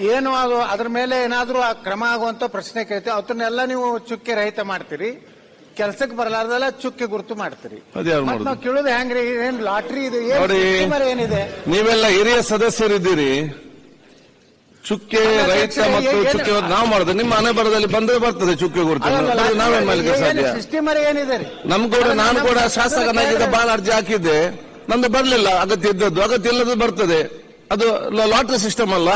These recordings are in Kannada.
ಏನು ಅದು ಅದ್ರ ಮೇಲೆ ಏನಾದರೂ ಆ ಕ್ರಮ ಆಗುವಂತ ಪ್ರಶ್ನೆ ಕೇಳ್ತೀವಿ. ಅದನ್ನೆಲ್ಲ ನೀವು ಚುಕ್ಕೆ ರಹಿತ ಮಾಡ್ತೀರಿ. ಕೆಲಸಕ್ಕೆ ಬರಲಾರ್ದಲ್ಲ ಚುಕ್ಕೆ ಗುರುತು ಮಾಡ್ತೀರಿ. ಅದ್ಯಾರು ಮತ್ತ್ ನಾವು ಕೇಳೋದು ಹೆಂಗ್ರಿ? ಏನ್ ಲಾಟ್ರಿ ಇದು? ಏನ್ ನೋಡಿ. ಏನಿದೆ? ನೀವೆಲ್ಲ ಹಿರಿಯ ಸದಸ್ಯರಿದ್ದೀರಿ. ಚುಕ್ಕೆ ರೈತ ಮತ್ತು ಚುಕ್ಕೆ ನಾವು ಮಾಡೋದು. ನಿಮ್ಮ ಮನೆ ಬರದಲ್ಲಿ ಬಂದ್ರೆ ಬರ್ತದೆ ಚುಕ್ಕೆ ಗುರುತು. ಅದು ನಾವೇನ್ ಮಾಡ್ಲಿಕ್ಕೆ ಸಾಧ್ಯ? ಸಿಸ್ಟಮರ್ ಏನಿದೆ ರೀ? ನಮ್ ಕೂಡ ನಾನು ಕೂಡ ಶಾಸಕನಾಗಿದ್ದ ಬಹಳ ಅರ್ಜಿ ಹಾಕಿದ್ದೆ. ನಂದು ಬರ್ಲಿಲ್ಲ. ಅಗತ್ಯ ಇದ್ದದ್ದು. ಅಗತ್ಯ ಇಲ್ಲದ್ದು ಬರ್ತದೆ. ಅದು ಲಾಟ್ರಿ ಸಿಸ್ಟಮ್ ಅಲ್ಲ?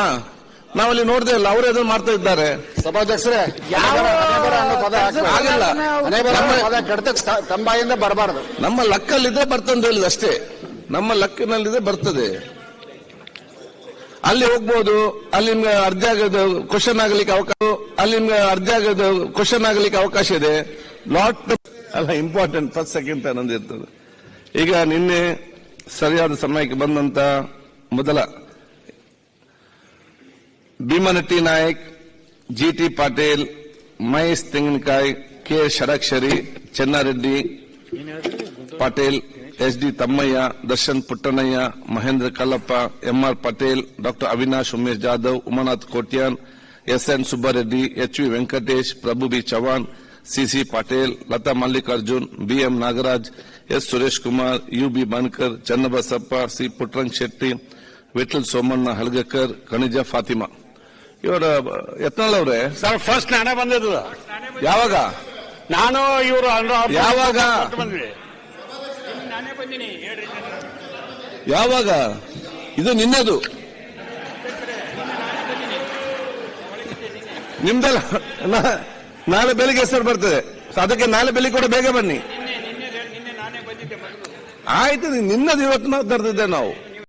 ನಾವಲ್ಲಿ ನೋಡ್ದೇ ಇಲ್ಲ ಅವರು ಅದನ್ನು ಮಾಡ್ತಾ ಇದ್ದಾರೆ. ಸಭಾಧ್ಯಕ್ಷರೇ ಯಾವ ಹಣೆಬರ ಅನ್ನೋ ಪದ ಹಾಕ್ಬೇಡಿ. ಆಗಿಲ್ಲ. ಹಣೆಬರ ಅನ್ನೋ ನಮ್ಮ- ಪದ ಕೆಡ್ತಕ್ಕೆ ತಮ್ಮ ಬಾಯಿಂದ ಬರಬಾರದು. ನಮ್ಮ ಲಕ್ಕಲ್ಲಿದ್ರೆ ಬರ್ತಂತ ಹೇಳಿದ ಅಷ್ಟೇ. ನಮ್ಮ ಲಕ್ಕಿನಲ್ಲಿದ್ರೆ ಬರ್ತದೆ. ಅಲ್ಲಿ ಹೋಗ್ಬೋದು ಅಲ್ಲಿ ನಿಮ್ಗೆ ಅರ್ಜಿ ಆಗೋದು ಕ್ವಶನ್ ಆಗ್ಲಿಕ್ಕೆ ಅವಕಾಶ ಅಲ್ಲಿ ನಿಮ್ಗೆ ಅರ್ಜಿ ಆಗೋದು ಕ್ವಶನ್ ಆಗ್ಲಿಕ್ಕೆ ಅವಕಾಶ ಇದೆ. ಲಾಟ್ ಅಲ್ಲ ಇಂಪಾರ್ಟೆಂಟ್ ಫಸ್ಟ್ ಸೆಕೆಂಡ್ ಅನ್ನೋದು ಇರ್ತದೆ ಈಗ ನಿನ್ನೆ ಸರಿಯಾದ ಸಮಯಕ್ಕೆ ಬಂದಂತ ಮೊದಲ Bhimanatti Nayak G T Patil Mahesh Tenginakai K Shadakshari Chennareddy Patil S D Thammaiah Darshan Puttannaiah Mahendra Kallappa MR Patel doctor Avinash Umesh Jadhav Umanath Kotian S N Subbareddy H V Venkatesh Prabhu B Chavan CC Patil Latha Mallikarjun BM Nagaraj S Suresh Kumar U B Banakar Channabasappa C Puttarang Shetty Vittal Somanna Halgekar Kaneez Fatima ಇವರ ಯತ್ನಾಳ್ ಅವರೇ? ಸರ್ ಫಸ್ಟ್ ನಾನೇ ಬಂದಿದ್ದು. ಯಾವಾಗ? ನಾನು ಇವರು ಯಾವಾಗ? ಯಾವಾಗ? ಇದು ನಿನ್ನದು. ನಿಮ್ದಲ್ಲ? ನಾಳೆ ಬೆಳಿಗ್ಗೆ ಹೆಸರು ಬರ್ತದೆ. ಅದಕ್ಕೆ ನಾಳೆ ಬೆಳಿಗ್ಗೆ ಕೂಡ ಬೇಗ ಬನ್ನಿ. ಆಯ್ತು ನಿನ್ನದು ಇವತ್ತು ನಾವು ತರ್ತಿದ್ದೆ ನಾವು.